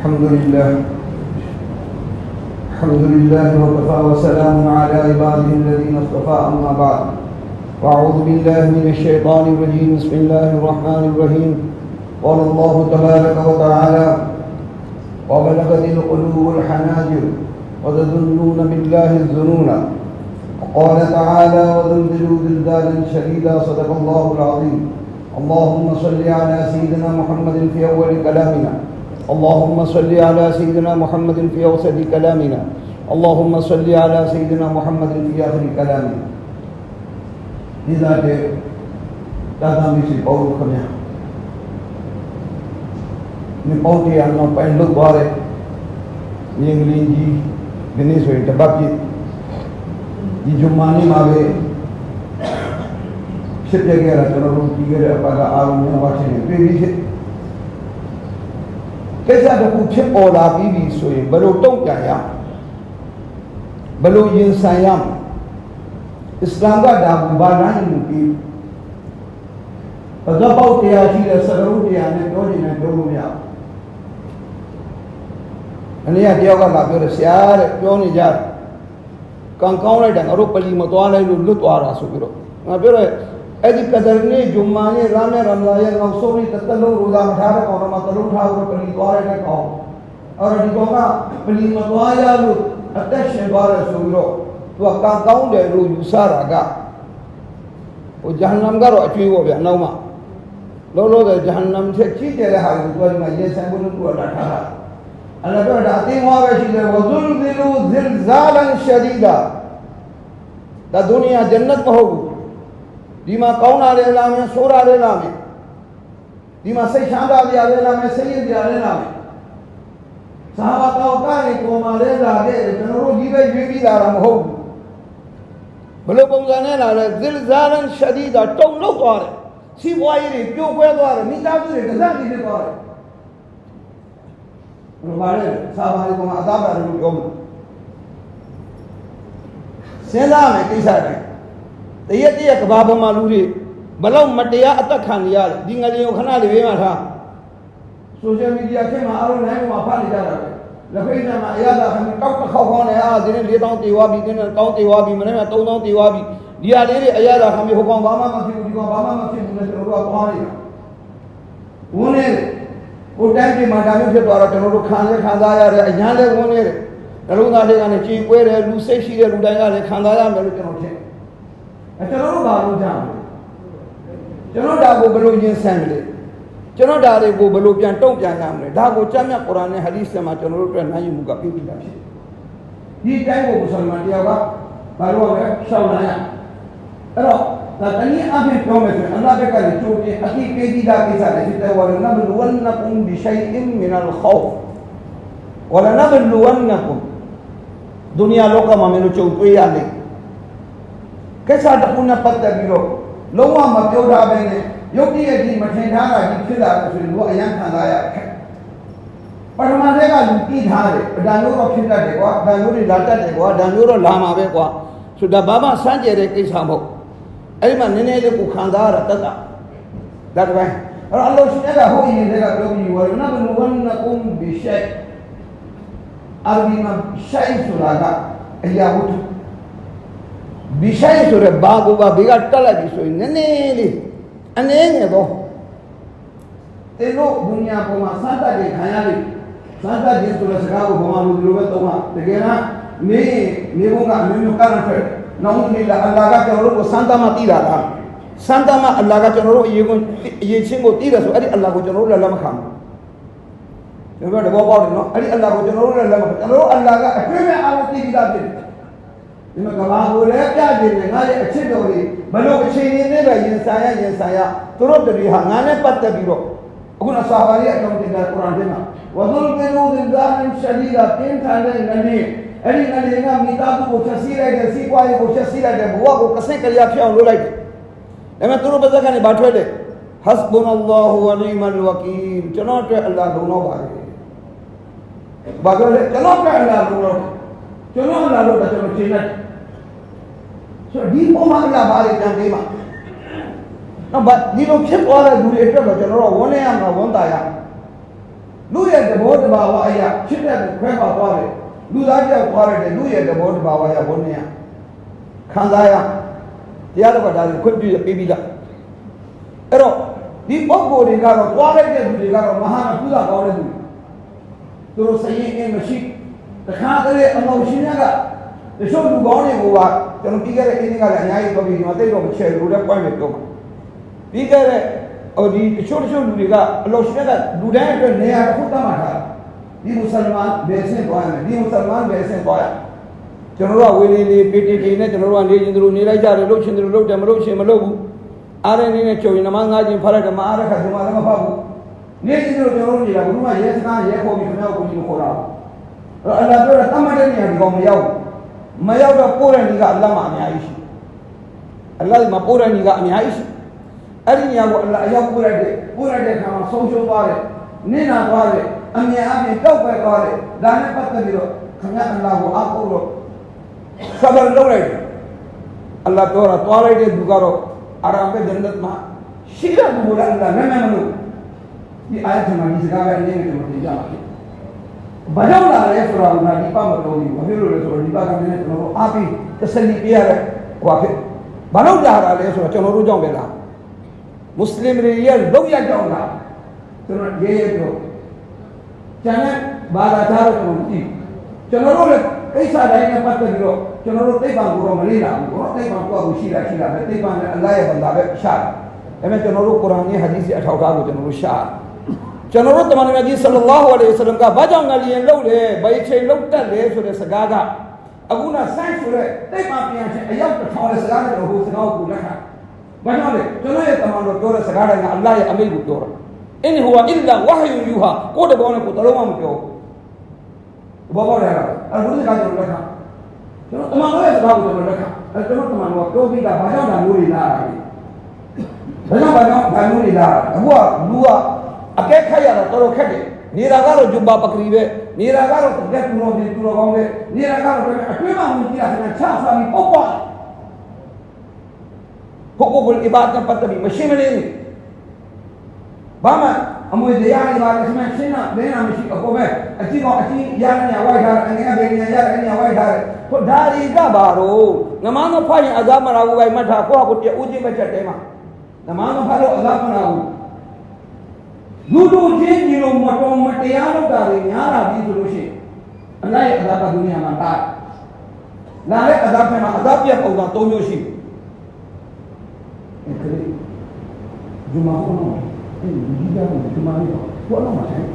الحمد لله. الحمد لله وكفى وسلام على عباده الذين اصطفى، أما بعد. وأعوذ بالله من الشيطان الرجيم. بسم الله الرحمن الرحيم. قال الله تبارك وتعالى وبلغت القلوب الحناجر وتظنون بالله الظنون وقال تعالى وزلزلوا زلزالا شديدا، صدق الله العظيم. اللهم صل على سيدنا محمد في اول كلامنا. اللهم صل على سيدنا محمد في أوسط كلامنا. اللهم صل على سيدنا محمد في آخر كلامنا. إذا تاتاميشي بول خنيا نبوتي أنا بين لوك باري ينجلينجي دنيس وينت باكي دي جماني ماوي. شتجي غيرا تنو روكي غيرا بقى آرون نواشي نبيشي ကအာရုံနဲ့ဝါချင်းတွေ့ပြီးဖြစ်ကိစ္စတစ်ခုဖြစ်ပေါ်လာပြီးပြီဆိုရင်ဘယ်လိုတုံ့ပြန်ရဘယ်လိုရင်ဆိုင်ရအစ္စလာမ်ကဒါဘူဘာလမ်းယူပြီးပဒပေါက်တရားရှိတဲ့စကားလုံးတရားနဲ့ပြောနေတယ်ပြောလို့မရဘူးအနည်းတယောက်ကလာပြောတယ်ဆရာတဲ့ပြောနေကြတယ်ကံကောင်းလိုက်တယ်ငါတို့ပလီမသွားလိုက်လို့လွတ်သွားတာဆိုပြီးတော့ငါပြောတယ် အဲ့ဒီကဒရနေ့ဂျုံမာနေ့ရာမေရမလာရဲ့နောက်ဆုံးနေ့တစ်သက်လုံးရိုဇာမထားတဲ့ကောင်တော့မတလုံးထားဘူးပလီသွားရတဲ့ကောင်အဲ့တော့ဒီကောင်ကပလီမသွားရလို့အသက်ရှင်သွားတယ်ဆိုပြီးတော့သူကကံ ဒီမှာရေဆိုင်ဖို့လို့သူကလာထားတာအလ္လာဟ်ပြောတာအတင်းဝါပဲရှိတယ်ဝဇုလ်ဇီလူဇိလဇာလန်ရှဒီဒါဒါဒုနီယာဂျန်နတ်မဟုတ်ဘူးဒီမှာကောင်းတာလည်းလာမယ်ဆိုးတာလည်းလာမယ်ဒီမှာစိတ်ချမ်းသာကြလည်းလာမယ်စိတ်ရည်ကြလည်းလာမယ်သာဝတောကနေပုံမှန်လည်းလာခဲ့တယ်ကျွန်တော်တို့ကြီးပဲရွေးပြီးလာတာမဟုတ်ဘူးဘယ်လိုပုံစံနဲ့လာလဲဇိလဇာလန်ရှဒီဒါတုံလောက်သွားတယ်စီးပွားရေးတွေပြိုကွဲသွားတယ်မိသားစုတွေကစားကြည့်ဖြစ်သွားတယ်ဘယ်လိုပါလဲစာပါရီကအသားပါလို့ပြောမှာစဉ်းစားမယ်ကိစ္စတွေ တရက်တရက်ကဘာပေါ်မှာလူတွေဘလောက်မတရားအသက်ခံနေရလဲဒီငလျင်ကိုခဏလေးဘေးမှာထားဆိုရှယ်မီဒီယာခေတ်မှာအားလုံးနိုင်မှာဖတ်နေကြတာပဲလက်ဖိတ်ထဲမှာအရသာခင်တောက်တစ်ခေါက်ခေါင်းနေအာဒီနေ့4000တေဝါပြီဒီနေ့1000တေဝါပြီမနေ့က3000တေဝါပြီဒီဟာလေးတွေအရသာခင်ဟိုကောင်ဘာမှမဖြစ်ဘူးဒီကောင်ဘာမှမဖြစ်ဘူးလေကျွန်တော်တို့ကပေါင်းနေတာဝန်းနေဟိုတိုင်းပြည်မှာဒါမျိုးဖြစ်သွားတော့ကျွန်တော်တို့ခံလဲခံစားရတယ်အញ្ញမ်းလဲဝန်းနေတယ်နှလုံးသားတွေကလည်းကြည်ကွဲတယ်လူစိတ်ရှိတဲ့လူတိုင်းကလည်းခံစားရမယ်လို့ကျွန်တော်ထင် အဲကျွန်တော်တို့ဘာလို့ကြမလဲကျွန်တော်ဒါကိုဘယ်လိုရင်ဆိုင်မလဲကျွန်တော်ဒါတွေကိုဘယ်လိုပြန်တုံ့ပြန်ရမလဲဒါကိုကျမ်းမြတ်ကုရ်အာန်နဲ့ဟာဒီသ်မှာကျွန်တော်တို့အတွက်နိုင်ယူမှုကပြည့်ပြည့်တာဖြစ်ဒီတိုင်းကိုမွတ်စလမန်တရားကဘာလို့လဲရှောက်လာရအဲ့တော့ဒါတနည်းအားဖြင့်ပြောမယ်ဆိုရင်အလ္လာဟ်ဘက်ကလည်းကြိုးတင်အတိပေးပြီးသားကိစ္စတွေဖြစ်တယ်ဝါလနဘလူဝနကုမ်ဘီရှိုင်အင်မင်အလ်ခေါဖ်ဝလနဘလူဝနကုမ်ဒုနီယာလောကမှာမင်းတို့ကြုံတွေ့ရလိမ့် ကိစ္စတစ်ခုနဲ့ပတ်သက်ပြီးတော့လုံးဝမပြောထားဘဲနဲ့ရုပ်တရက်ကြီးမထင်ထားတာကြီးဖြစ်လာလို့ဆိုရင်တို့အယံခံစားရခက်ပထမတည်းကလူကြည့်ထားတယ်အတန်မျိုးတော့ဖြစ်တတ်တယ်ကွာအတန်မျိုးတွေလာတတ်တယ်ကွာအတန်မျိုးတော့လာမှာပဲကွာဆိုတော့ဘာမှစမ်းကြဲတဲ့ကိစ္စမဟုတ်အဲ့ဒီမှာနည်းနည်းလေးကိုခံစားရတာတတ်တာဒါတပိုင်းအဲ့တော့အလ္လာဟ်ရှင်ကဟိုအရင်ကပြောပြီးဝါနဘလူဝနကုမ်ဘီရှိုင်အာရဘီမှာရှိုင်ဆိုတာကအရာဝတ္ထု ဘီရှိုင်ဆိုရဘာကိုပါဘေးကတက်လိုက်ပြီဆိုရင်နည်းနည်းလေးအနေငယ်တော့တင်လို့ဘုညာပေါ်မှာစတတ်တယ်ခံရလိမ့်စတတ်တယ်ဆိုတဲ့စကားကိုဘာမှမလို့ပဲတော့မှာတကယ်ကနေနေဘုံကအမျိုးမျိုးကရန်ဖက်နောက်နေလာအလ္လာဟ်ကကျွန်တော်တို့ကိုစမ်းသမားတည်တာလားစမ်းသမားအလ္လာဟ်ကကျွန်တော်တို့အရေးကိုအရေးချင်းကိုတည်တယ်ဆိုအဲ့ဒီအလ္လာဟ်ကိုကျွန်တော်တို့လည်းလက်မခံဘူးဒါပေမဲ့တဘောပေါက်တယ်နော်အဲ့ဒီအလ္လာဟ်ကိုကျွန်တော်တို့လည်းလက်မခံကျွန်တော်တို့အလ္လာဟ်ကအတွေ့မဲ့အားလုံးတည်ပြီးသားဖြစ်တယ် ဒီမှာကဘာကိုလည်းပြကြည့်နေငါရဲ့အချစ်တော်လေးဘလို့အချိန်ရင်းနဲ့ပဲရင်ဆိုင်ရရင်ဆိုင်ရသူတို့တည်းဟာငါနဲ့ပတ်သက်ပြီးတော့အခုနဆာဘာရီအကြောင်းတင်တာကုရ်အာန်ထဲမှာဝဇုလ်ကီလူဒင်ဇာမင်ရှဒီဒါတင်းထန်တဲ့နနေအဲ့ဒီနနေကမိသားစုကိုဖျက်ဆီးလိုက်တဲ့စီးပွားရေးကိုဖျက်ဆီးလိုက်တဲ့ဘဝကိုကစိတ်ကြရဖြစ်အောင်လုပ်လိုက်တယ်ဒါပေမဲ့သူတို့ပါဇက်ကနေဘာထွက်လဲဟတ်ဘုန်အလ္လာဟူဝနီမန်ဝကီလ်ကျွန်တော်အတွက်အလ္လာဟ်လုံတော့ပါလေဘာပြောလဲကျွန်တော်အတွက်အလ္လာဟ်လုံတော့ ကျွန်တော်အလ္လာဟ်လို့ကျွန်တော်ရှင်းလိုက်ဆိုဒီပုံမှာအလ္လာဟ်ဘာတွေတန်ပေးမှာနော်ဗတ်ဒီလိုဖြစ်သွားတဲ့လူတွေအတွက်တော့ကျွန်တော်တို့ဝန်းနေရမှာဝန်တာရလူရဲ့သဘောတဘာဝအရာချစ်တဲ့သူခွဲပါသွားတယ်လူသားကြောက်သွားတယ်လူရဲ့သဘောတဘာဝအရာဘုန်းနဲ့ခံစားရတရားတော်ကဒါကိုခွင့်ပြုပေးပြီးသားအဲ့တော့ဒီပုဂ္ဂိုလ်တွေကတော့သွားလိုက်တဲ့သူတွေကတော့မဟာကုသကောင်းတဲ့သူသူတို့စရင်အင်းမရှိ တခါတည်းအမောရှင်ကတချို့လူကောင်းတွေကိုကကျွန်တော်ပြီးခဲ့တဲ့အင်းကလည်းအများကြီးပြောပြီးဒီမှာတိတ်တော့မချဲလို့တဲ့ point ပဲပြောမှာပြီးခဲ့တဲ့ဟိုဒီတချို့တချို့လူတွေကအလောရှင်ကလူတိုင်းအတွက်နေရာတစ်ခုတတ်မှတ်ထားဒီမုဆလမန်ဘယ်ဆင့်သွားရမလဲဒီမုဆလမန်ဘယ်ဆင့်သွားရကျွန်တော်တို့ကဝေလေးလေးပေတေတေနဲ့ကျွန်တော်တို့ကနေချင်းတို့နေလိုက်ကြတယ်လှုပ်ချင်းတို့လှုပ်တယ်မလှုပ်ချင်းမလှုပ်ဘူးအားရနေနဲ့ကြုံရင်နမငါးချင်းဖရက်ဓမ္မအားရခဓမ္မလည်းမဖတ်ဘူးနေချင်းတို့ကျွန်တော်တို့နေတာဘုရားရဲစကားရဲခေါ်ပြီးခင်ဗျားကိုကိုကြီးကိုခေါ်တာ အဲ့အလ္လာဟ်ပြောတာတတ်မှတ်တဲ့နေရာဒီကောင်မရောက်မရောက်တော့ပို့တဲ့နေကအလ္လာဟ်မှာအများကြီးရှိအလ္လာဟ်မှာပို့တဲ့နေကအများကြီးရှိအဲ့ဒီနေရာကိုအလ္လာဟ်အရောက်ပို့ရတဲ့ပို့ရတဲ့ခါမှာဆုံးရှုံးသွားတယ်နင့်နာသွားတယ်အမြင်အပြင်တောက်ပဲသွားတယ်ဒါနဲ့ပတ်သက်ပြီးတော့ခင်ဗျားအလ္လာဟ်ကိုအကုလို့ဆဘရလုပ်လိုက်တယ်အလ္လာဟ်ပြောတာသွားလိုက်တဲ့သူကတော့အာရမ်ပဲဂျန်နတ်မှာရှိတဲ့ဘူလာအလ္လာဟ်နာမည်မလို့ဒီအာယတ်မှာဒီစကားပဲအနည်းငယ်ကျွန်တော်တင်ပြပါမယ် ဘာကြောင့်လာလဲဆိုတော့ငါဒီပတ်မလို့ဘူးဘာဖြစ်လို့လဲဆိုတော့ဒီပတ်ကလည်းကျွန်တော်တို့အားပြီးတစလီပြရတဲ့ဟိုဖြစ်ဘာလို့လာတာလဲဆိုတော့ကျွန်တော်တို့ကြောင့်ပဲလားမွတ်စလင်တွေရဲ့လောက်ရကြောင့်လားကျွန်တော်ရေးရတော့ကျန်တဲ့ဘာသာသားတို့ကျွန်တော်ကြည့်ကျွန်တော်တို့လည်းကိစ္စတိုင်းနဲ့ပတ်သက်ပြီးတော့ကျွန်တော်တို့သိပ္ပံကိုတော့မလေ့လာဘူးပေါ့သိပ္ပံကိုယ့်အကူရှိတာရှိတာပဲသိပ္ပံနဲ့အလ္လာဟ်ရဲ့ဘန္တာပဲရှာတယ်ဒါပေမဲ့ကျွန်တော်တို့ကုရ်အာန်နဲ့ဟာဒီသ်ရဲ့အထောက်အထားကိုကျွန်တော်တို့ရှာတယ် ကျွန်တော်တို့တမန်တော်ကြီးဆလ္လာလာဟူအလိုင်ဝဆလမ်ကဘာကြောင့်ငါလျင်လှုပ်လဲဘယ်ချိန်လှုပ်တတ်လဲဆိုတဲ့စကားကအခုနဆိုင်းဆိုတဲ့သိပ္ပံပြန်ချင်းအရောက်တစ်ထောင်တဲ့စကားနဲ့တော့ဟိုစကားကိုလက်ခံဘာကြောင့်လဲကျွန်တော်ရဲ့တမန်တော်ပြောတဲ့စကားတိုင်းကအလ္လာဟ်ရဲ့အမိန့်ကိုပြောတာအင်းဟူဝအီလာဝဟယူယူဟာကိုယ်တကောင်းနဲ့ကိုယ်တလုံးမှမပြောဘူးဘောဘောရတာအဲ့ဘုရားစကားကျွန်တော်လက်ခံကျွန်တော်တမန်တော်ရဲ့စကားကိုကျွန်တော်လက်ခံအဲ့ကျွန်တော်တမန်တော်ကပြောပြီးတာဘာကြောင့်ဒါမျိုးတွေလာတာလဲဘာကြောင့်ဘာကြောင့်ဒါမျိုးတွေလာတာအခုကလူက အကဲခတ်ရတော့တော်တော်ခက်တယ်နေတာကတော့ဂျူဘာပကရီပဲနေတာကတော့တက်တူတော်ပြင်တူတော်ကောင်းပဲနေတာကတော့အတွင်းမှာဝင်ကြည့်တာဆိုချာစာပြီးပုတ်ပွားဟိုကိုကိုအီဘာတ်ပတ်ပြီးမရှိမနေဘာမှအမွေတရားတွေပါလေဆမရှင်းတာ လင်းတာမရှိအကိုပဲအကြည့်ကောင်အကြည့်ရတဲ့ညဝိုက်ထားတယ်အငယ်ဘယ်ညရတဲ့ညဝိုက်ထားတယ်ဟိုဒါရီကပါတော့နမန်းမဖတ်ရင်အဇာမရာဘူးပဲမှတ်ထားကိုယ့်ဟာကိုယ်ပြဦးချင်းပဲချက်တဲမှာနမန်းမဖတ်လို့အဇာမရာဘူးလူတို့ချင်းညီလိုမတော်မတရားလုပ်တာတွေများလာပြီဆိုလို့ရှိရင်အလိုက်အသာကဒုနီယာမှာတာလာတဲ့အသာဖက်မှာအသာပြတ်ပုံစံ၃မျိုးရှိတယ်ခရီးဒီမှာဟောတော့ဒီဒီကနေ့ဒီမှာရောဘောလုံးမှာဆိုင်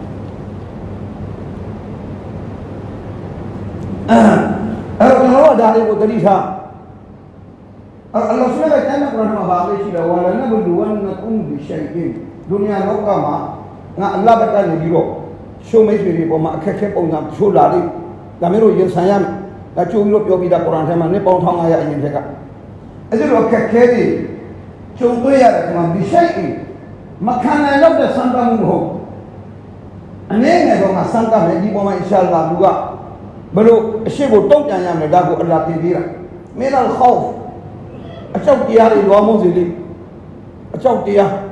အဲ့တော့ကျွန်တော်တို့ဒါတွေကိုတတိထားအလ္လာဟ်ဆုဘဟာနကုရ်အာန်မှာပါလို့ရှိတယ်ဝါလနဘလူဝနကုမ်ဘီရှို င်အင်ဒုနီယာလောကမှာငါအလ္လာဟ်ဘက်ကနေပြီးတော့ရှုံးမိတ်ဆွေတွေပေါ်မှာအခက်ခဲပုံစံချိုးလာလိမ့်ဒါမျိုးတို့ရင်ဆိုင်ရမယ်ဒါကြိုးပြီးတော့ပြောပြီးသားကုရ်အာန်ထဲမှာနှစ်ပေါင်း1500အရင်တည်းကအဲ့ဒီလိုအခက်ခဲတွေကြုံတွေ့ရတယ်ဒီမှာဘီရှိုင်အင်မခံနိုင်တော့တဲ့စံတမှုမဟုတ်အနေငယ်တော့မှစံတမယ်ဒီပေါ်မှာအင်ရှာအလ္လာဟ်လူကဘယ်လိုအရှိကိုတုံ့ပြန်ရမလဲဒါကိုအလ္လာဟ်တင်ပေးတာမင်းတော့ခေါဖ်အကြောက်တရားတွေလွားမိုးစီလေးအကြောက်တရားအဲ့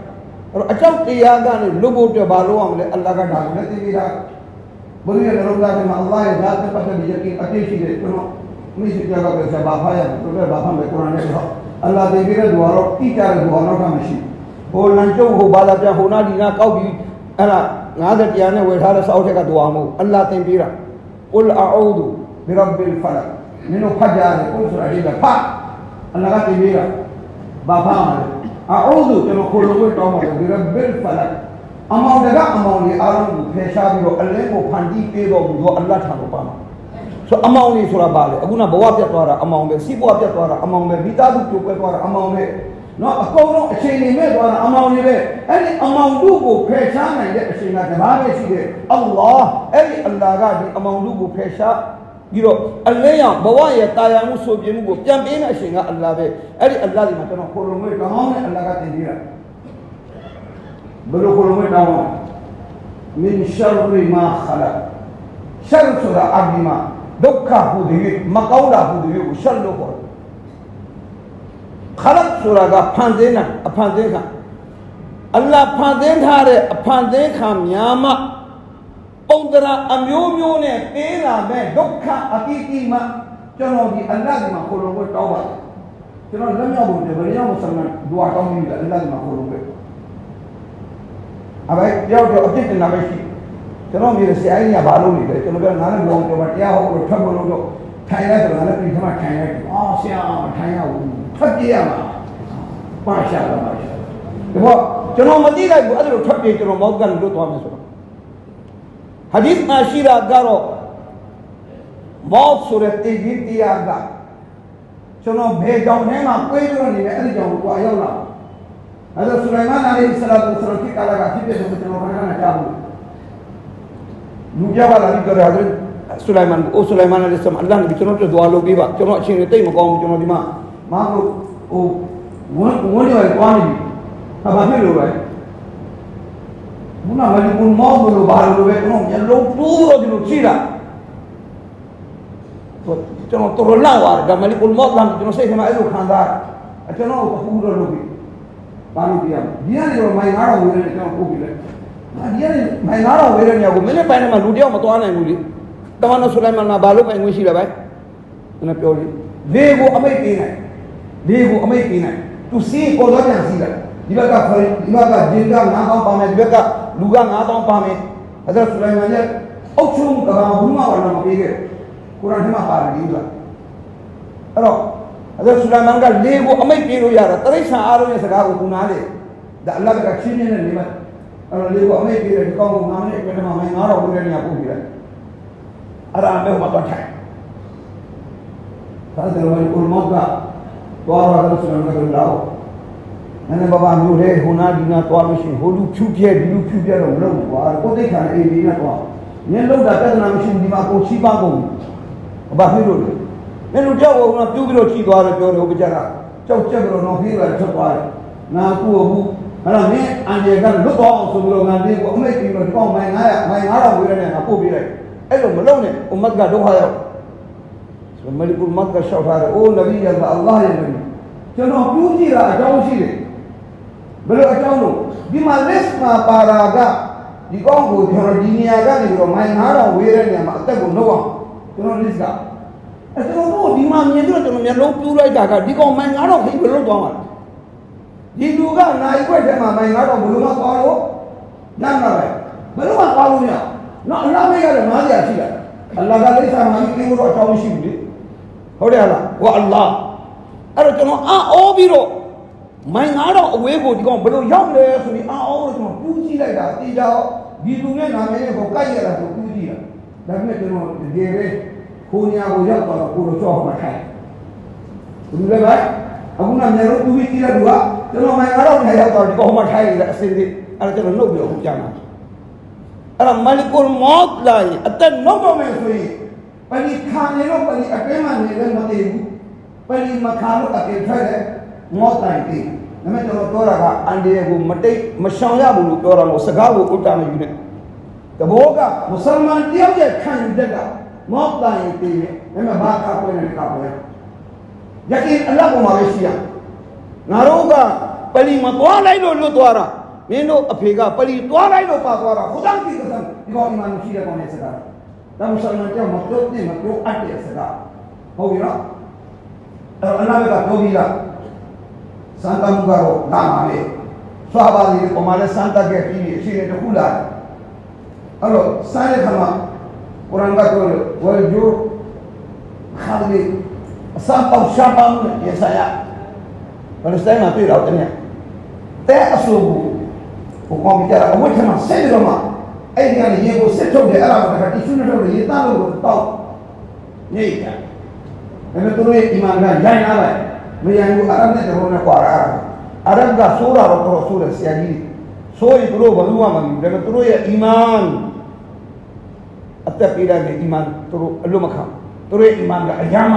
တော့အကြောက်တရားကနေလွတ်ဖို့အတွက်ဘာလုပ်ရမလဲအလ္လာဟ်ကဒါနဲ့သိပြီးသားဘုရားရဲ့ရုံးသားမှာအလ္လာဟ်ရဲ့ဓာတ်တစ်ပတ်နဲ့ယကင်အတိရှိတယ်ကျွန်တော်မိစေကြောက်ကပဲဆဘာဖာရသူကဘာဖာမဲ့ကုရ်အာန်နဲ့တော့အလ္လာဟ်သိပြီးတဲ့ဒွါတော့တိကျတဲ့ဒွါတော့ကမရှိဟိုလန်ကျုပ်ဟိုဘာသာပြန်ဟိုနာဒီနာကောက်ပြီးအဲ့ဒါ90တရားနဲ့ဝယ်ထားတဲ့စောက်ထက်ကဒွါမဟုတ်အလ္လာဟ်သင်ပေးတာကုလ်အာအူဒူဘီရဘ်ဘီလ်ဖလက်မင်းတို့ဖတ်ကြတယ်ကုလ်ဆိုတာဒီကဖတ်အလ္လာဟ်ကသိပြီးတာဘာဖာမှာလဲ اعوذ ကျွန်တော်ခိုးလို့တောင်းပါတယ် برب الفلق အမောင်တကအမောင်ကြီးအားလုံးကိုဖယ်ရှားပြီးတော့အလင်းကိုဖန်တီးပေးတော်မူသောအလ္လာဟ်ထံကိုပါမှာဆိုအမောင်ကြီးဆိုတာဘာလဲအခုနဘဝပြတ်သွားတာအမောင်ပဲစီးပွားပြတ်သွားတာအမောင်ပဲမိသားစုပြိုကွဲသွားတာအမောင်ပဲနော်အကုန်လုံးအချိန်နေမဲ့သွားတာအမောင်ကြီးပဲအဲ့ဒီအမောင်တို့ကိုဖယ်ရှားနိုင်တဲ့အချိန်ကတပါးပဲရှိတယ်အလ္လာဟ်အဲ့ဒီအလ္လာဟ်ကဒီအမောင်တို့ကိုဖယ်ရှား ပြီးတော့အလင်းရောင်ဘဝရဲ့တာယာမှုဆိုပြမှုကိုပြန်ပေးတဲ့အရှင်ကအလ္လာဟ်ပဲအဲ့ဒီအလ္လာဟ်ဒီမှာကျွန်တော်ခိုလုံငွေတောင်းတဲ့အလ္လာဟ်ကတင်ပြတာဘယ်လိုခိုလုံငွေတောင်းလဲမင်းရှာရီမာခလာရှာရ်ဆိုတာအဘိမာဒုက္ခဟူဒီမကောင်းတာဟူဒီကိုရှာလို့ခေါ်တယ်ခလတ်ဆိုတာကဖန်သင်းတာအဖန်သင်းခံအလ္လာဟ်ဖန်သင်းထားတဲ့အဖန်သင်းခံများမှ ပုံတရာအမျိုးမျိုးနဲ့ပေးလာမဲ့ဒုက္ခအတိအတိမှကျွန်တော်ဒီအလ္လာဟ်ဒီမှာခေါ်လို့တောင်းပါတယ်ကျွန်တော်လက်မြောက်ဖို့ဒီဘယ်ရောက်မဆမ်းဒူအာတောင်းပြီးတယ်အလ္လာဟ်ဒီမှာခေါ်လို့ပဲအဘိုက်ရောက်တော့အပြစ်တင်တာပဲရှိကျွန်တော်မြေဆရာကြီးကဘာလုပ်နေလဲကျွန်တော်ကနားလည်းမလုံးကျွန်တော်တရားဟောလို့ထွက်ဖို့လို့တော့ထိုင်လိုက်ဆိုတော့လည်းပြင်ထမထိုင်လိုက်အော်ဆရာမထိုင်ရဘူးထွက်ပြေးရမှာပါရှာလာပါရှာဒီတော့ကျွန်တော်မသိလိုက်ဘူးအဲ့ဒါလိုထွက်ပြေးကျွန်တော်မောက်ကန်လွတ်သွားမယ်ဆိုတော့ ဟဒီသ်မှာရှိတာကတော့မော့ဆိုတဲ့တည်ကြီးတရားကကျွန်တော်ဘယ်ကြောင့်ထဲမှာကွေးလို့နေလဲအဲ့ဒီကြောင့်ကိုအရောက်လာအဲ့ဒါဆူလိုင်မန်အလိုင်ဆလာတ်ဆလာတိကလာကဖြစ်တဲ့ဆိုကျွန်တော်ခဏခဏကြားဘူး လူကြပါလာပြီးကြတယ်ဆူလိုင်မန်အိုဆူလိုင်မန်အလိုင်ဆလာအလ္လာဟ်ဒီကျွန်တော်တို့ဒွါလုပ်ပေးပါကျွန်တော်အချင်းတွေတိတ်မကောင်းဘူးကျွန်တော်ဒီမှာမဟုတ်ဟိုဝန်းဝန်းရောကွာနေပြီဟာဘာဖြစ်လို့လဲဘုနာမလီကုမောဘလိုဘာလိုပဲကျွန်တော်မျက်လုံးတူးတော့ဒီလိုကြည့်တာဆိုကျွန်တော်တော်လာဝါဒါမလီကုမောလမ်ကျွန်တော်စိတ်ထဲမှာအဲ့လိုခံစားအကျွန်တော်ကိုပူတော့လုပ်ပြီဘာလို့ပြရမလဲဒီကနေတော့မိုင်9000ဝေးတယ်ကျွန်တော်ပို့ပြီလေဟာဒီကနေမိုင်9000ဝေးတဲ့နေရာကိုမင်းနဲ့ပိုင်းထဲမှာလူတယောက်မသွားနိုင်ဘူးလေတမန်တော်ဆူလိုက်မန်ကဘာလို့ပိုင်ဝင်ရှိလဲဗျကျွန်တော်ပြောလေလေကိုအမိတ်ပေးနိုင်လေကိုအမိတ်ပေးနိုင်သူစီးကိုတော့ပြန်စီးလိုက်ဒီဘက်ကဖရီဒီဘက်ကဂျင်က9000ပါမယ်ဒီဘက်က လူက9000ပါမယ်အဲ့ဒါဆူလိုင်မန်ရဲ့အုတ်ချုံကဘာဘူးမှာဘာမှမပေးခဲ့ကုရ်အာန်ထဲမှာပါတယ်ဒီလိုအဲ့တော့အဲ့ဒါဆူလိုင်မန်ကလေးကိုအမိတ်ပေးလို့ရတာတရိษံအားလုံးရဲ့စကားကိုကူနာလေဒါအလ္လာဟ်ကချင်းချင်းနဲ့နေမှာအဲ့တော့လေးကိုအမိတ်ပေးတယ်ဒီကောင်ကငါမနဲ့ပြတ်မှာမိုင်9000ဘူးတဲ့နေရာပို့ပြီးလိုက်အဲ့ဒါအမေဟောတော့ထိုင်ဖာဇာဝယ်ဥလ်မော့ကသွားတော့ဆူလိုင်မန်ကလည်းလာတော့ ဟိုနာဒီနာသွားလို့ရှိရင်ဟိုလူဖြူပြဲဒီလူဖြူပြဲတော့မလုပ်ဘူးကွာကိုယ်သိခံအေးလေးနဲ့တော့ညလုံးတာပြဿနာမရှိဘူးဒီမှာကိုချီးပါကုန်ဘာဖြစ်လို့လဲမင်းတို့ကြောက်ဘူးကပြုတ်ပြီးတော့ချီသွားတယ်ပြောတယ်ဟိုကြကကြောက်ချက်တော့တော့ဖေးလာထွက်သွားတယ်ငါကူဘူးအဲ့တော့မင်းအန်ဂျယ်ကလွတ်သွားအောင်ဆိုပြီးတော့ငါလေးကိုအမိတ်ပြီးတော့ဒီကောင်မိုင်900မိုင်900ဝေးတဲ့ငါပို့ပေးလိုက်အဲ့လိုမလုပ်နဲ့ဥမတ်ကဒုက္ခရောက်မလီကုလ်မတ်ကရှောက်ထားတယ်အိုးနဗီယအလ္လာဟ်ရဲ့နဗီကျွန်တော်ပြုကြည့်တာအကြောင်းရှိတယ် ဘယ်လိုအကြောင်းလို့ဒီမှာ list မှာပါတာကဒီကောင်းကိုကျွန်တော်ဒီနေရာကနေပြီးတော့မိုင်9000ဝေးတဲ့နေရာမှာအသက်ကိုနှုတ်အောင်ကျွန်တော် list ကအဲကျွန်တော်တို့ဒီမှာမြင်ပြီးတော့ကျွန်တော်မျက်လုံးပြူးလိုက်တာကဒီကောင်မိုင်9000ခိဘယ်လိုသွားမှာလဲဒီလူကနိုင်ခွက်ထဲမှာမိုင်9000ဘယ်လိုမှသွားလို့ရမှာပဲဘယ်လိုမှသွားလို့မရနော်အလ္လာဟ်မိတ်ကတော့နားကြရှိတာအလ္လာဟ်ကလိစ္ဆာမှန်ပြီးတော့အကြောင်းရှိဘူးလေဟုတ်တယ်လားဝါအလ္လာအဲ့တော့ကျွန်တော်အောပြီးတော့ မိုင်9000အဝေးကိုဒီကောင်ဘယ်လိုရောက်လဲဆိုပြီးအောလို့ကျွန်တော်ပူးကြည့်လိုက်တာတေချာဒီလူနဲ့နာမည်နဲ့ကိုကိုက်ရတာဆိုပူးကြည့်တာဒါပေမဲ့ကျွန်တော်တကယ်ပဲခိုးညာကိုရောက်တော့ကိုလိုချော့မှထိုင်ဘူးလေဗျအခုနမျက်လုံးတူပြီးကြည့်တဲ့လူကကျွန်တော်မိုင်9000နဲ့ရောက်တော့ဒီကောင်မှထိုင်ရတဲ့အစင်းလေးအဲ့တော့ကျွန်တော်နှုတ်ပြီးတော့ပြန်လာအဲ့တော့မလီကုလ်မောတ်လာရင်အသက်နှုတ်တော့မယ်ဆိုရင်ပလီခါနေလို့ပလီအကဲမှနေလည်းမတည်ဘူးပလီမခါလို့အကဲထွက်တယ် မော့တိုင်တည်ဒါမဲ့ကျွန်တော်ပြောတာကအန်ဒီရဲ့ကိုမတိတ်မရှောင်ရဘူးလို့ပြောတာမို့စကားကိုဥတ္တမယူနဲ့တဘောကမွတ်စလမန်တယောက်ရဲ့ခံယူချက်ကမော့တိုင်တည်တယ်ဒါမဲ့ဘာကပွဲနေကပွဲယကိအလ္လာဟ်ကိုမှာပဲရှိရငါတို့ကပလီမသွားလိုက်လို့လွတ်သွားတာမင်းတို့အဖေကပလီသွားလိုက်လို့ပါသွားတာခொဒါကိကစံဒီကောင်အီမန်ရှိတဲ့ကောင်နဲ့စကားဒါမှဆိုင်မကြောက်မပြောတဲ့မပြောအပ်တဲ့စကားဟုတ်ပြီနော်အဲ့တော့အနာဘကပြောပြီးလား စန်တာမူကတော့လာပါလေဆွာပါလေပမာလဲစန်တာကပြီးပြီအချိန်တစ်ခုလာအဲ့တော့ဆိုင်တဲ့ခါမှာကုရ်အာန်ကပြောတယ်ဝယ်ဂျူခါလီအစပေါရှာပေါင်းနဲ့ရဆိုင်ရဘယ်လိုစတိုင်းမှာတွေ့တော့တဲ့တဲ့အဆူဘူးဟိုကွန်ပျူတာအဝတ်ထဲမှာဆက်ပြီးတော့မှအဲ့ဒီကနေရေကိုစစ်ထုတ်တယ်အဲ့ဒါကတခါတီရှူးနဲ့ထုတ်တယ်ရေသားလို့တောက်ညိတ်တာဒါပေမဲ့သူတို့ရဲ့အီမန်ကရိုင်းလာတယ် မရန်ဘူးအာရဗ်နဲ့တဟောနဲ့ကွာတာအာရဗ်ကဆိုးတာတော့တော်ဆိုးတယ်ဆရာကြီးဆိုးရင်တို့ဘယ်သူမှမမြင်ဘူးဒါပေမဲ့တို့ရဲ့အီမန်အသက်ပေးတဲ့ iman သူတို့အလွတ်မခံသူတို့ရဲ့ iman ကအယမ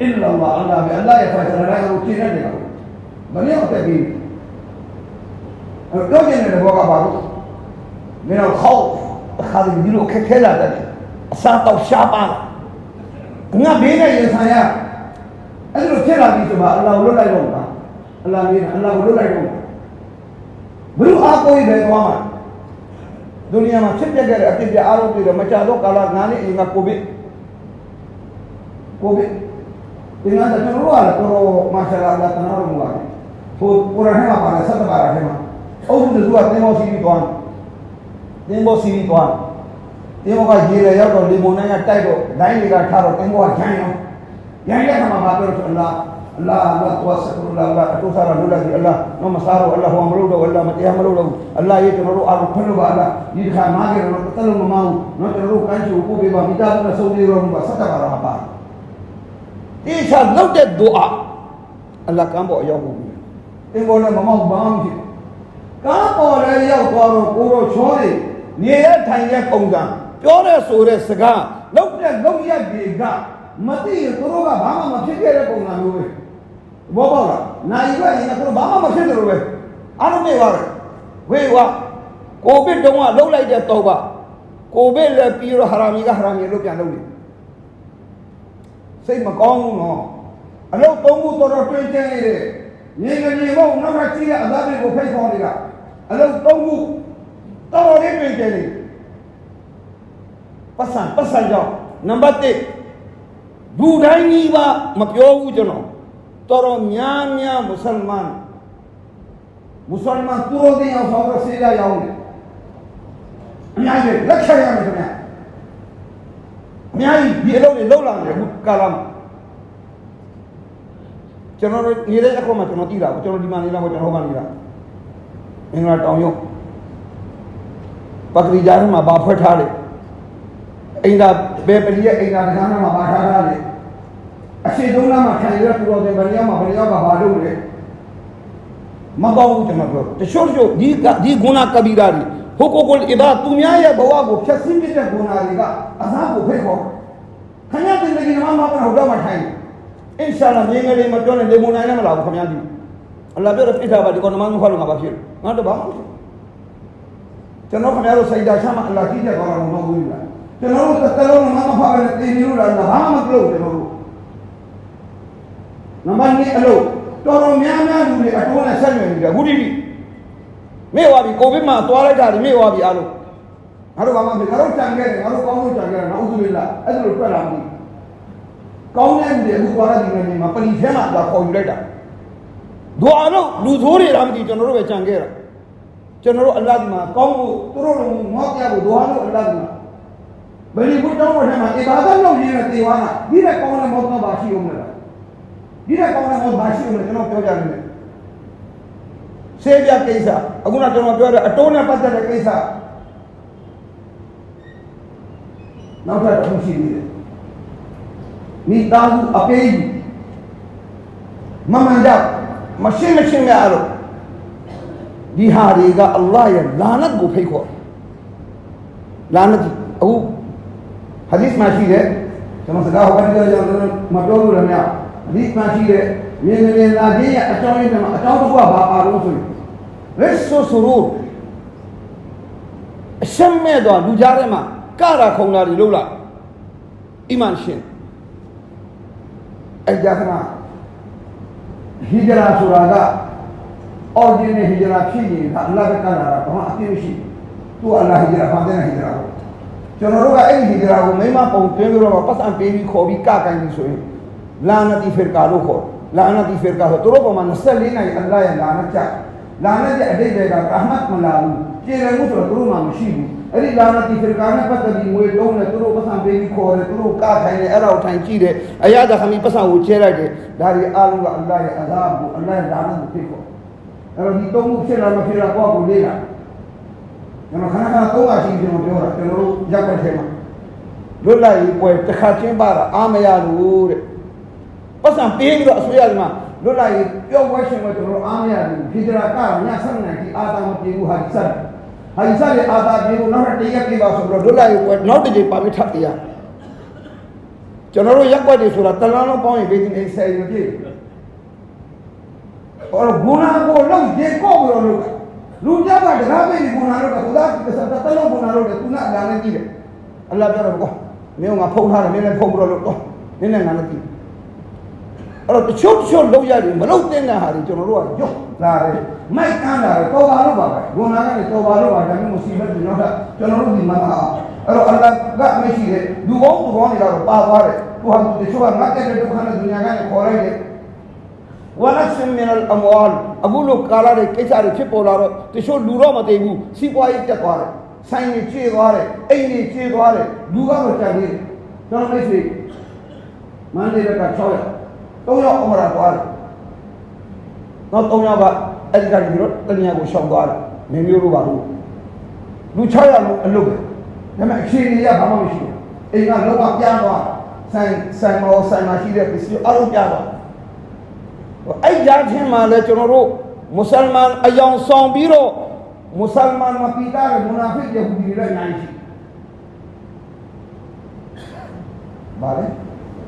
အင်လာလာအလ္လာဟ်ဘီအလ္လာဟ်ရဲ့ဖာဆရာကိုကျင့်ရတယ်ကောမလျော့တက်ပြီးအဲ့တော့ကျင့်တဲ့ဘောကပါလို့မင်းတို့ခေါက်အခါဒီလိုခက်ခဲလာတယ်အစားတော့ရှားပါငါဘေးနဲ့ရင်ဆိုင်ရ လိုဖြစ်လာပြီဆိုမှအလ္လာဟ်လွတ်လိုက်တော့မှာအလ္လာဟ်မြင်အလ္လာဟ်လွတ်လိုက်တော့ဘယ်လိုအားကိုးရပဲသွားမှာဒုနီယာမှာဖြစ်ပျက်ခဲ့တဲ့အဖြစ်ပြအားလုံးတွေ့တယ်မကြတော့ကာလငါးနှစ်အရင်ကကိုဗစ်ကိုဗစ်ဒီမှာကျွန်တော်တို့ကလည်းတော်မာရှာလာလာတနာလို့မလားဟိုကိုရဟမှာပါဆက်တာပါရဟမှာအုပ်စုကတင်မောစီပြီးသွားတင်မောစီပြီးသွားတင်မောကရေရရောက်တော့လေမုန်နိုင်ကတိုက်တော့လိုင်းတွေကထားတော့တင်မောကဂျိုင်းရောဂျိုင်းရမှာပါပြောဆိုအလားအလားအလားဝါစကူလာလာအတူစားရ လို့လည်းအလားနော်မစားတော့အလားဟောမလို့တော့အလားမတရားမလို့တော့အလားရဲ့ကျွန်တော်တို့အားလုံးခွင့်လို့ပါအလားဒီတစ်ခါမားကြတော့တက်လို့မမောင်းနော်ကျွန်တော်တို့ကမ်းချိုပို့ပေးပါမိသားစုနဲ့ဆုံးသေးတော့မှာဆက်တာပါတော့ပါဒီစားလောက်တဲ့ဒူအာအလားကံပေါ်ရောက်ဘူးတင်ပေါ်လည်းမမောင်းဘာမှမရှိကားပေါ်လည်းရောက်သွားတော့ကိုတော့ချောနေနေရထိုင်ရပုံစံပြောတဲ့ဆိုတဲ့စကားလောက်တဲ့လောက်ရက်တွေက မသိရင်သူတို့ကဘာမှမဖြစ်ခဲ့တဲ့ပုံစံမျိုးပဲဘောပေါက်လားနိုင်ရွက်ရင်သူတို့ဘာမှမဖြစ်တယ်လို့ပဲအားလုံးနေပါတယ်ဝေဝါကိုဗစ်တုန်းကလှုပ်လိုက်တဲ့တော့ပါကိုဗစ်လည်းပြီးတော့ဟာရာမီကဟာရာမီလို့ပြန်လုပ်နေစိတ်မကောင်းဘူးနော်အလုပ်သုံးခုတော်တော်တွင်ကျင်းနေတယ်ငြိမ်ငြိမ်မို့နောက်ကကြည့်တဲ့အသားတွေကိုဖိတ်ခေါ်နေကအလုပ်သုံးခုတော်တော်လေးတွင်ကျင်းနေပတ်စံပတ်စံကြောင့်နံပါတ်1 လူတိုင်းကြီးပါမပြောဘူးကျွန်တော်တော်တော်များများမွတ်စလမန်မွတ်စလမန်သူတို့တင်အောင်ဆောင်ရစေရရောင်းတယ်အများကြီးလက်ခံရမယ်ခင်ဗျာအများကြီးဒီအလုပ်တွေလုပ်လာတယ်အခုကာလမှာကျွန်တော်တို့နေတဲ့အခွင့်မှာကျွန်တော်သိတာကိုကျွန်တော်ဒီမှာနေတာကိုကျွန်တော်ဟိုမှာနေတာအင်္ဂလာတောင်ရုံပကရီဂျာထဲမှာဘာဖွက်ထားတယ် အိမ်သာဘယ်ပလီရဲ့အိမ်သာတကားထဲမှာဘာထားထားလဲအရှိတုံးလားမှာခံရတဲ့ပူတော်တဲ့ဗလီယောမှာဗလီယောကဘာလုပ်လဲမကောင်းဘူးကျွန်တော်ပြောတချို့တချို့ဒီကဒီဂုဏကဘီရာတွေဟိုကိုကိုအဘာသူများရဲ့ဘဝကိုဖျက်ဆီးပြတဲ့ဂုဏတွေကအစားကိုဖိတ်ခေါ်ခင်ဗျားတင်တဲ့ကိနမမကတော့တော့မှထိုင်တယ်အင်ရှာလာမြင်ငယ်လေးမပြောနဲ့လေမွန်နိုင်လည်းမလာဘူးခင်ဗျားဒီအလ္လာဟ်ပြောတဲ့ပြစ်တာပါဒီကောင်မမဖတ်လို့ငါဘာဖြစ်လဲငါတော့ဘာမှမဖြစ်ကျွန်တော်ခင်ဗျားတို့စိတ်ဓာတ်ချမ်းအလ္လာဟ်ကြည့်တဲ့ကောင်တော့မဟုတ်ဘူးလား ကျွန်တော်တို့တစ်လုံးမမဖတ်ပဲတင်နေလို့လားဘာမှမပြုတ်ကျွန်တော်တို့နံပါတ်2အလုပ်တော်တော်များများလူတွေအတိုးနဲ့ဆက်နွယ်နေတယ်အခုဒီမေ့သွားပြီကိုဗစ်မှာသွားလိုက်တာဒီမေ့သွားပြီအားလုံးငါတို့ဘာမှမဖြစ်ငါတို့ကြံခဲ့တယ်ငါတို့ကောင်းလို့ကြံခဲ့တယ်နောက်ဥစ္စာလားအဲ့ဒါလိုတွေ့လာပြီကောင်းတဲ့လူတွေအခုသွားတဲ့ဒီနေ့မှာပလီထဲမှာသွားခေါ်ယူလိုက်တာဒွါလို့လူသိုးတွေလားမသိကျွန်တော်တို့ပဲကြံခဲ့တာကျွန်တော်တို့အလ္လာဟ်ဒီမှာကောင်းဖို့သူတို့လုံးငေါ့ပြဖို့ဒွါလို့အလ္လာဟ်ဒီမှာဘယ်ဒီဘုတောင်းဝင်မှာ အီဘာဒတ်လုပ်ရင်းနဲ့တေဝါနာဒီတဲ့ကောင်းတဲ့မောတ်တော့ပါရှိအောင်မလားဒီတဲ့ကောင်းတဲ့မောတ်ပါရှိအောင်ကျွန်တော်ပြောကြတယ်ဆေးပြကိစ္စအခုနကျွန်တော်ပြောတဲ့အတိုး နဲ့ပတ်သက်တဲ့ကိစ္စနောက်ထပ်တစ်ခုရှိသေးတယ်မိသားစုအပေးကြီးမမှန်ကြမရှင်းမရှင်းရလို့ဒီဟာတွေကအလ္လာဟ်ရဲ့လာနတ်ကိုဖိတ်ခေါ်လာနတ်အခုဟာဒီစ်မှာရှိတယ်ကျွန်တော်စကားဟောတယ်ကြောင့်မပြောလို့လည်းမရဟာဒီစ်မှာရှိတယ်မြင်မြင်လာခြင်းရဲ့အကြောင်းရင်းတွေမှာအကြောင်းတစ်ခုကဘာပါလို့ဆိုရင်ရစ်ဆိုဆူရူအရှမ်းမဲ့တော့လူကြားထဲမှာကရာခုံတာတွေလို့လားအီမန်ရှင်အဲ့ကြခဏဟီဂျရာဆိုတာကအော်ဒီနေဟီဂျရာဖြစ်ရင်အလ္လာဟ်ကကလာတာဘာမှအပြည့်မရှိသူအလ္လာဟ်ဟီဂျရာဖန်တဲ့ဟီဂျရာကို ကျွန်တော်တို့ကအဲ့ဒီဟီဂျရာကိုမိမပုံတွင်းပြီးတော့ပတ်စံပေးပြီးခေါ်ပြီးကကိုင်းပြီးဆိုရင်လာနတီဖီကာလို့ခေါ်လာနတီဖီကာဆိုသူတို့ပေါ်မှာ24နိုင်အလ္လာဟ်ရဲ့လာနတ်ချလာနတ်ရဲ့အတိတ်တွေကရဟမတ်မလာဘူးကျေရမှုဆိုတော့သူတို့မှမရှိဘူးအဲ့ဒီလာနတီဖီကာနဲ့ပတ်သက်ပြီးငွေတုံးတယ်သူတို့ပတ်စံပေးပြီးခေါ်တယ်သူတို့ကထိုင်တယ်အဲ့ဒါကိုထိုင်ကြည့်တယ်အရာတခါမီပတ်စံကိုချဲလိုက်တယ်ဒါတွေအားလုံးကအလ္လာဟ်ရဲ့အဇာဘ်ကိုအလ္လာဟ်ရဲ့လာနတ်ကိုဖိတ်ခေါ်အဲ့တော့ဒီတုံးမှုဖြစ်လာမဖြစ်လာကိုယ့်ကိုလေးလာ ကျွန်တော်ခဏခဏသုံးပါရှိကျွန်တော်ပြောတာကျွန်တော်တို့ရက်ွက်ထဲမှာလွတ်လိုက်ပွဲတစ်ခါချင်းပါတာအားမရလို့တဲ့ပတ်စံပေးပြီးတော့အဆွေးရတယ်မှာလွတ်လိုက်ပြောပွဲရှင်ပွဲကျွန်တော်အားမရဘူးဖိဒရာကညဆက်နိုင်ဒီအာသာမပြေဘူးဟာဒီဆက်ဟာဒီဆက်ရဲ့အာသာပြေဘူးနောက်တစ်ရက်ပြေပါဆိုတော့လွတ်လိုက်ပွဲနောက်တစ်ချိန်ပါပြီးထပ်တရားကျွန်တော်တို့ရက်ွက်တွေဆိုတာတလန်းလုံးပေါင်းရင်ဘေးတင်ဆယ်ရပြည့်ဟောဂုဏကိုလုံးရေကော့ပြီးတော့လုပ် လူကြကတကားပေးဒီဂုဏလုပ်တာသူကတလုံးဂုဏလုပ်တယ်သူကလာနေကြည့်တယ်အလ္လာဟ်ပြောတော့ကွာမင်းကဖုံးထားတယ်မင်းလည်းဖုံးပြီးတော့လုပ်တော့နင်းနဲ့ငါလည်းကြည့်အဲ့တော့တချို့တချို့လောက်ရတယ်မလောက်တဲ့ဟာတွေကျွန်တော်တို့ကညွတ်လာတယ်မိုက်ကန်းလာတယ်တော်ပါလို့ပါပဲဂုဏကနေတော်ပါလို့ပါဒါမျိုးမရှိဘဲကျွန်တော်ကကျွန်တော်တို့ဒီမှာအဲ့တော့အလ္လာဟ်ကမရှိတဲ့လူပေါင်းသူပေါင်းတွေကတော့ပါသွားတယ်သူဟာတချို့ကငတ်တဲ့ဒုက္ခနဲ့ဒုညာကနေခေါ်လိုက်တယ်ဝနစမင်အလ်အမဝါလ် အခုလိုကာလာတွေကိစ္စတွေဖြစ်ပေါ်လာတော့တချို့လူတော့မသိဘူးစီးပွားရေးပြတ်သွားတယ်ဆိုင်တွေကျေးသွားတယ်အိမ်တွေကျေးသွားတယ်လူကတော့ကြံနေတယ်ကျွန်တော်မိတ်ဆွေမန္တလေးက6ရက်3ရက်အမရာသွားတယ်နောက်3ရက်ကအဲ့ဒီကနေပြီးတော့တဏှာကိုရှောင်သွားတယ်မင်းမျိုးတို့ပါလို့လူ6ရက်လုံးအလုပ်ပဲဒါပေမဲ့အခြေအနေကဘာမှမရှိဘူးအိမ်ကလောကပြားသွားဆိုင်ဆိုင်မောဆိုင်မှာရှိတဲ့ပစ္စည်းအလုံးပြားသွား အဲ့ကြားချင်းမှာလဲကျွန်တော်တို့မွတ်စလမန်အယောင်ဆောင်ပြီးတော့မွတ်စလမန်မပီတာရဲ့မူနာဖစ်ရဲ့ဟူဒီလည်းနိုင်ရှိပါလေ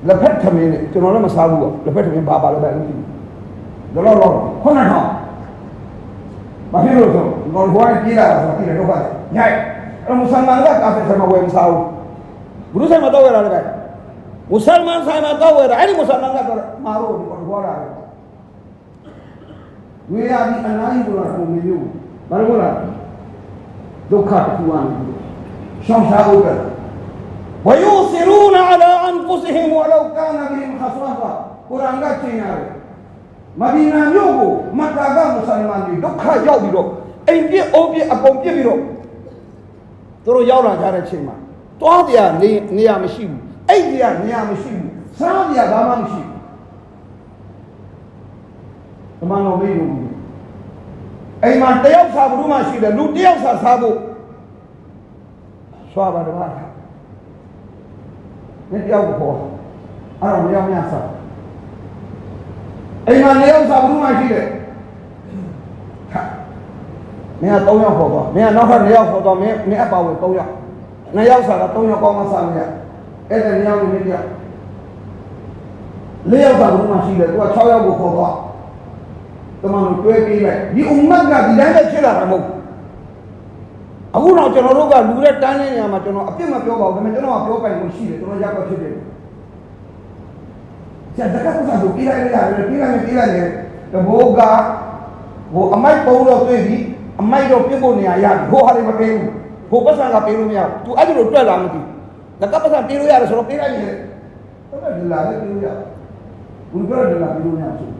လက်ဖက်ထမင်းနဲ့ကျွန်တော်လည်းမစားဘူးပေါ့လက်ဖက်ထမင်းဘာပါလဲပဲလို့လောလောလောခုနထောင်ဘာဖြစ်လို့ဆိုတော့ဘွားကြီးလာတာဆိုတော့ဒီတော့ပါတယ်ညိုက်အဲ့မွတ်စလမန်ကကာဖက်ဆမဝယ်မစားဘူးဘုရုဆိုင်မှာတော့ရတာလည်းမွတ်စလမန်ဆိုင်မှာတော့ရတာအဲ့ဒီမွတ်စလမန်ကတော့မာရိုဒီကတော့ဘွားလာတယ် ဝေရာဒီအနားကြီးကတော့ပုံမျိုးဘာလို့လဲဒုက္ခတစ်ခုအနေနဲ့ရှောင်ရှားဖို့ပဲ ويؤثرون على انفسهم ولو كان بهم خصاصه قران ကကျင်ရတယ်မဒီနာမြို့ကိုမက္ကာကမွတ်စလမန်တွေဒုက္ခရောက်ပြီးတော့အိမ်ပြစ်အိုးပြစ်အကုန်ပြစ်ပြီးတော့သူတို့ရောက်လာကြတဲ့ချိန်မှာတွားတရားနေနေရာမရှိဘူးအိတ်တရားနေရာမရှိဘူးစားတရားဘာမှမရှိဘူးဓ မ္မတော်မေးလို့အိမ်မှာတယောက်စားဘူးမှရှိတယ်လူတယောက်စားစားဖို့ဆွာပါတော့မင်းတယောက်ခေါ်အဲ့တော့မယောက်များစားအိမ်မှာနေရောက်စားဘူးမှရှိတယ်ဟာမင်းက3ယောက်ခေါ်သွားမင်းကနောက်ထပ်2ယောက်ခေါ်သွားမင်းမင်းအပါဝင်3ယောက်2ယောက်စားတာ3ယောက်ကောင်းမှစားမရအဲ့ဒါ2ယောက်ကိုမင်းတယောက်4ယောက်စားဘူးမှရှိတယ်သူက6ယောက်ကိုခေါ်သွား တမန်တို့တွဲပေးလိုက်ဒီအုံမတ်ကဒီတိုင်းပဲဖြစ်လာတာမဟုတ်ဘူးအခုတော့ကျွန်တော်တို့ကလူတဲ့တန်းတဲ့နေရာမှာကျွန်တော်အပြစ်မပြောပါဘူးဒါပေမဲ့ကျွန်တော်ကပြောပိုင်လို့ရှိတယ်ကျွန်တော်ရပ်ကွက်ဖြစ်တယ်ကျန်တက်ကစားလို့ပြေးလိုက်ရတယ်ပြေးလိုက်မယ်ပြေးလိုက်တယ်တဘောကဟိုအမိုက်ပုံတော့တွေ့ပြီအမိုက်တော့ပြစ်ဖို့နေရာရဟိုဟာတွေမပေးဘူးဟိုပတ်စံကပေးလို့မရဘူး तू အဲ့ဒီလိုတွက်လာမသိလက်ကပတ်စံပေးလို့ရတယ်ဆိုတော့ပေးလိုက်ရတယ်တော်တော်ဒီလာလေးပေးလို့ရဘူးဘုရားဒီလာပေးလို့ရဆို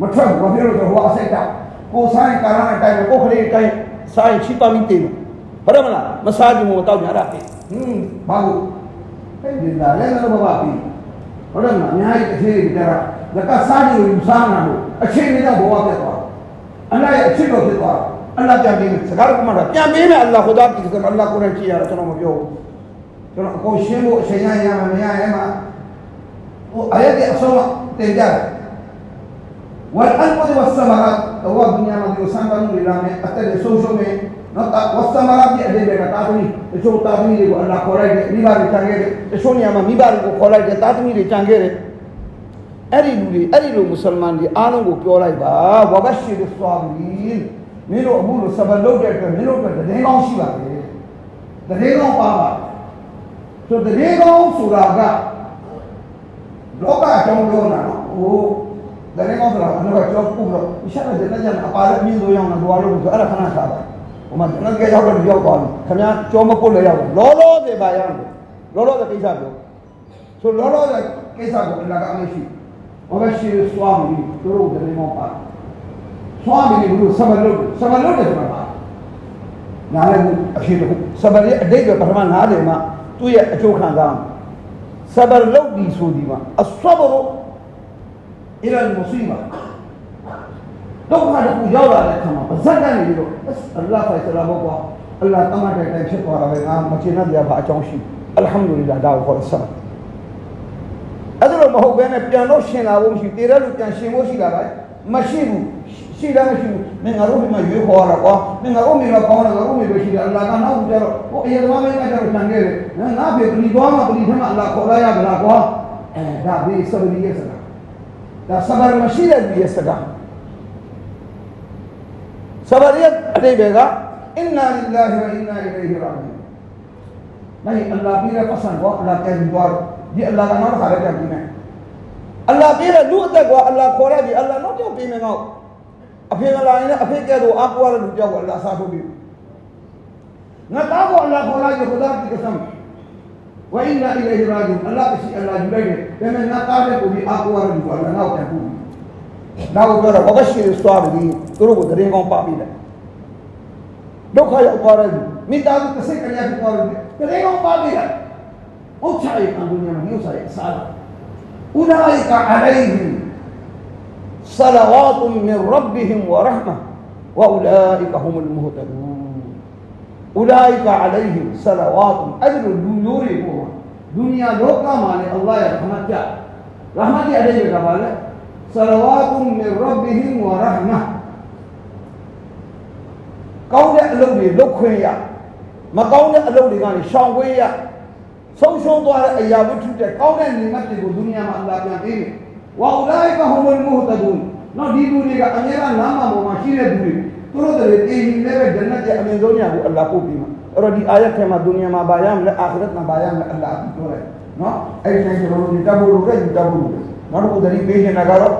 မထွက်ဘူးဘာဖြစ်လို့ဆိုဟိုအစိတ်တောက်ကိုဆိုင်ကာရနဲ့တိုင်ကိုခလေးတိုင်ဆိုင်ချီပါမီတင်ဟုတ်တယ်မလားမစားကြည့်မို့တောက်ကြတာဟင်းဘာလို့အဲ့ဒီလာလဲလို့ဘာပြီဟုတ်တယ်မလားအများကြီးအခြေအနေကြတာလက်ကစားကြည့်လို့စားနာလို့အခြေအနေတော့ဘောပြတ်သွားအလ္လာဟ်ရဲ့အခြေတော်ဖြစ်သွားအလ္လာဟ်ပြန်ပြီးစကားကမှတော့ပြန်ပြီးမယ်အလ္လာဟ်ခူဒါပြီးဆိုတော့အလ္လာဟ်ကိုယ်နဲ့ကြည့်ရတာကျွန်တော်မပြောဘူးကျွန်တော်အကုန်ရှင်းဖို့အချိန်ရရမှာမရရဲမှာဟိုအရက်ရဲ့အဆုံးတင်ကြတယ် والأنفس والثمرات هو الدنيا ما يسمى بالله أتى لسوسو من نطق والثمرات دي أدي بيغا تاتمي تشو تاتمي دي الله خوراي دي ميبا دي چانگے دي تشو نيا ما ميبا دي خوراي دي تاتمي دي چانگے دي အဲ့ဒီလူတွေအဲ့ဒီလူမွတ်စလမန်တွေအားလုံးကိုပြောလိုက်ပါဝဘရှိရ်ဆာဘီမင်းတို့အမှုလို့စပါလုပ်တဲ့အတွက်မင်းတို့အတွက်တည်ငောင်းရှိပါတယ်တည်ငောင်းပါပါဆိုတည်ငောင်းဆိုတာကလောကအကြောင်းပြောတာနော်ဟို da ne contra la nuova ciò puro diciamo che la gente appare mi do yana do alo do ala kana ta ba o ma na ke yaw do yaw ba ni khamya ciò ma ko le yaw lo lo de ba yaw lo lo de kaisa do so lo lo de kaisa ko la ka ami shi o ba shi swami do ro de ne mo pa swami ni bu sabar lo sabar lo de ba နားလည်းအဖြစ်တခုစဘရရဲ့အတိတ်ကပထမနားတယ်မှာသူ့ရဲ့အကျိုးခံစားစဘရလုပ်ဒီဆိုဒီမှာအဆဘရ إلى المصيبة لو هذا يجاوب على الكلام بزكى لي له بس الله فيصل أبوه الله تما تيجي شيء وراء بينا ما تيجي نبي أبغى أجاوشي الحمد لله داو خير السنة هذا لو ما هو بينه بيانو شين أبوه مشي تيرا لو كان شين وشي لا باي مشيبو شي لا مشيبو من أروح ما يجوا خورا قا من أروح ما كمان أروح ما بشي الله كان ناو جرو هو يدوام ما جرو تانجير نا بيبني دوام بني ثم الله خورا يا بلا قا ده بي سبريه سنا ဒါစဘာ ာ မရှိတဲ့လူရဲ့စကားစဘာရဲ့အတိတ်ကအင်နာလ illah ဝအင်နာအီလိုင်ဟီရာဂျီနိုင်အလ္လာဟ်ပြရပတ်စံကောအလ္လာဟ်ကဲပြီးတော့ဒီအလ္လာဟ်ကနောက်ခါရတဲ့ဒီနဲ့အလ္လာဟ်ပေးတဲ့လူအသက်ကွာအလ္လာဟ်ခေါ်လိုက်ပြီအလ္လာဟ်တော့ကြောက်ပေးမယ်ကောအဖေမလာရင်လည်းအဖေကဲတော့အပွားတဲ့လူကြောက်ကအလ္လာဟ်စားထုတ်ပြီငါသားကအလ္လာဟ်ခေါ်လိုက်ရခဒါတိကဆမ် ဝအိနာအီလိုင်ရာဂျူအလ္လာဟ်ရှိအလ္လာဟ်ယူလိုက်တယ်ဒါပေမဲ့ငါသားတဲ့ကိုဒီအပွားတဲ့လူကအလ္လာဟ်နောက်ပြန်ပို့နောက်ပြော ဥလာအိကအလိုင်ဟီဆလဝါတ်အဲ့ဒီလိုလူမျိုးတွေပေါ့ဒုနီယာလောကမှာလည်းအလ္လာဟ်ရဲ့ခမတ်ပြရဟမတ်ရဲ့အဲ့ဒီကဘာလဲဆလဝါတ်မင်ရဘ်ဘီဟီဝါရဟမတ်ကောင်းတဲ့အလုပ်တွေလုပ်ခွင့်ရမကောင်းတဲ့အလုပ်တွေကနေရှောင်ခွင့်ရဆုံးရှုံးသွားတဲ့အရာဝတ္ထုတဲ့ကောင်းတဲ့နိမတ်တွေကိုဒုနီယာမှာအလ္လာဟ်ပြန်ပေးတယ်ဝါဥလာအိကဟူမုလ်မူဟ်တဒူနော်ဒီလူတွေကအများကလမ်းမှာပေါ်မှာရှိတဲ့လူတွေ သူတို့တွေတေဟီလည်းပဲဂျန်နတ်ရဲ့အမြင့်ဆုံးညာကိုအလ္လာဟ်ပို့ပေးမှာ။အဲ့တော့ဒီအာယတ်ထဲမှာဒုနီယာမှာဘာရမလဲအာခရတ်မှာဘာရမလဲအလ္လာဟ်ပြောတယ်။နော်အဲ့ဒီတိုင်းကျွန်တော်တို့ဒီတဘိုလ်တို့ရဲ့ဒီတဘိုလ်တို့နောက်တစ်ခုတတိပေးနေတာကတော့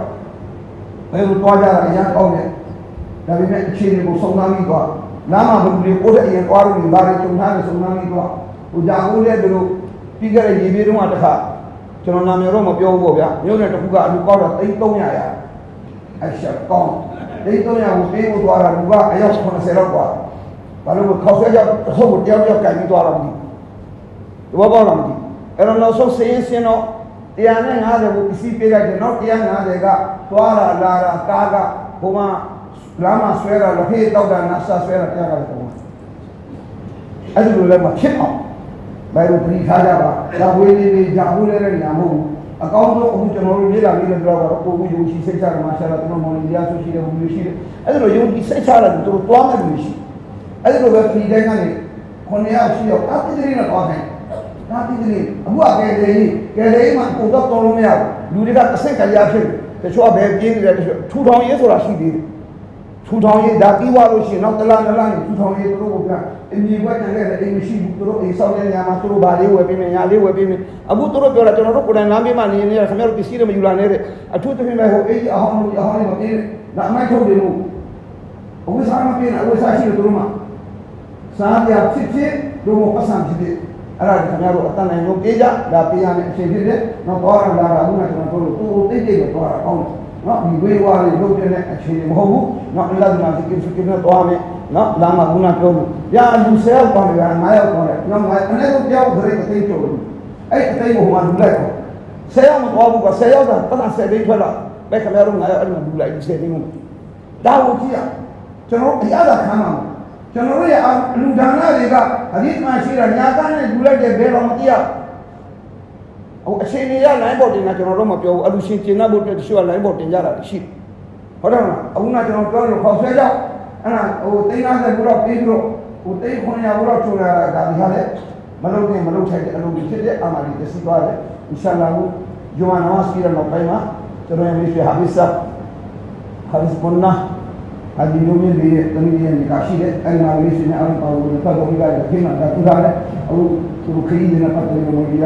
ဘယ်လိုတွားကြတာအရင်ကောင်းတယ်။ဒါပေမဲ့အခြေအနေကိုစုံစမ်းပြီးတော့လမ်းမှာဘယ်လိုလဲကိုယ်တဲ့အရင်တွားလို့ဒီဘာတွေကြုံထားလဲစုံစမ်းပြီးတော့ဟိုကြာဦးတဲ့တို့ပြီးခဲ့တဲ့ရေပြေးတုန်းကတစ်ခါကျွန်တော်နာမည်တော့မပြောဘူးပေါ့ဗျာမြို့နယ်တစ်ခုကအလူကောက်တော့300ရအရှက်ကောင်း 300ကိုပေးဖို့သွားတာလူကအယောက်80လောက်กว่าဘာလို့ခေါက်ဆွဲကြောက်တစ်ခုကိုတယောက်တယောက်ကင်ပြီးသွားတာမသိဘူးဘောကောင်းလားမသိအဲ့တော့နောက်ဆုံးစင်းစင်းတော့150ကိုပစ္စည်းပေးလိုက်တယ်နောက်150ကသွားတာလာတာကားကဘုံမှာလမ်းမှာဆွဲတာလက်ဖေးတောက်တာနတ်ဆာဆွဲတာတရားကလည်းပုံအဲ့ဒီလိုလည်းမဖြစ်အောင် ဘယ်လိုပြိထားကြပါဒါဝေးလေးလေးကြာဘူးလဲတဲ့ညာမဟုတ်ဘူးအကောင်းဆုံးအခုကျွန်တော်တို့လေ့လာပြီးတော့ပြောတော့ကိုကိုယုံရှိစိတ်ချတယ်မာရှာလာကျွန်တော်မောင်လေးတရားဆိုရှိတယ်ဘူးရှိတယ်အဲ့ဒါလိုယုံကြည်စိတ်ချတယ်သူတို့တွားမယ်လို့ရှိအဲ့ဒါလိုပဲပြည်တိုင်းကနေခုနှစ်ယောက်ရှိတော့တာတိတိနဲ့တွားခိုင်းတာတိတိအခုကကဲတယ်ကြီးကဲတယ်မှာကိုတော့တော်လို့မရဘူးလူတွေကအစိတ်ကရားဖြစ်တယ်တချို့ကဘယ်ပြင်းနေတယ်တချို့ထူထောင်ရေးဆိုတာရှိသေးတယ် ထူထောင်ရေးဒါပြီးသွားလို့ရှိရင်နောက်တလားတလားနေထူထောင်ရေးသူတို့ကပြန်အမြင်ကွက်တန်ခဲ့တဲ့အိမ်မရှိဘူးသူတို့အိမ်ဆောက်တဲ့နေရာမှာသူတို့ဗာလေးဝယ်ပေးမယ်ညာလေးဝယ်ပေးမယ်အခုသူတို့ပြောတာကျွန်တော်တို့ကိုယ်တိုင်လမ်းပေးမှနေနေရခင်ဗျားတို့ပစ္စည်းတွေမယူလာနဲ့တဲ့အထူးသဖြင့်ပဲဟိုအိမ်အဟောင်းလို့အဟောင်းလေးမပေးနဲ့ဒါအမိုက်ထုတ်တယ်လို့အဝိစားမပေးနဲ့အဝိစားရှိတယ်သူတို့မှာစားပြဖြစ်ဖြစ်တို့မပတ်စံဖြစ်ဖြစ်အဲ့ဒါခင်ဗျားတို့အတန်နိုင်လို့ပေးကြဒါပေးရမယ်အချိန်ဖြစ်တယ်တော့သွားရလာတာအခုနကကျွန်တော်တို့သူ့ကိုတိတ်တိတ်ပဲသွားတာကောင်းတယ် နော်ဒီဝေးဝါးလေးလုပ်တဲ့အခြေအနေမဟုတ်ဘူးနော်အလ္လာဟ်မှာစိတ်ကိစ္စကိနဲ့သွားမယ်နော်လာမှာခုနပြောလို့ညာလူဆယ်ယောက်ပေါင်းတယ်ငါးယောက်ပေါင်းတယ်နော်ငါအနေနဲ့ပြောဒရိတ်အသိကျိုးလို့အဲ့အသိကိုမှလူလိုက်တော့ဆယ်ယောက်မသွားဘူးကဆယ်ယောက်ကပတ်တာဆယ်သိန်းထွက်လာပဲခင်ဗျားတို့ငါးယောက်အဲ့မှာလူလိုက်ဆယ်သိန်းလို့ဒါကိုကြည့်ရကျွန်တော်အရသာခံမှာကျွန်တော်တို့ရဲ့လူဒါနတွေကဟာဒီမှာရှိတာညာကနဲ့လူလိုက်တဲ့ဘယ်တော့မကြည့်ရဟို အချိန်ကြီးရလိုင်းဘော်တင်တာကျွန်တော်တို့မပြောဘူးအလူရှင်ကျင်납ဖို့အတွက်တချို့ကလိုင်းဘော်တင်ကြတာရှိဟုတ်တယ်မလားအခုနကျွန်တော်ပြောလို့ခေါက်ဆွဲကြောက်အဲ့ဒါဟိုသိန်း50ဘူးတော့ပြီးပြီးတော့ဟိုသိန်း900ဘူးတော့ချိုးလာတာဒါဒီဟာလေမလုပ်နဲ့မလုပ်ထိုက်တဲ့အလုပ်တွေဖြစ်တဲ့အမှန်ကြီးသိစီသွားတယ်အင်ရှာအလ္လာဟ်ဂျူမာနမတ်ပြီးတော့ပိုင်းမှာကျွန်တော်ရဲ့မိတ်ဆွေဟာဘစ်ဆာဟာဘစ်ဘွန်နာဟာဒီလိုမျိုးလေးတမီးရဲ့ညီကရှိတဲ့အဲ့မှာလေးရှင်နဲ့အားလုံးပါလို့ဖတ်ဖို့ကြရတယ်ခင်ဗျာဒါသူကလည်းအခု သူခရီးနေတဲ့ပတ်သက်လို့ဒီရ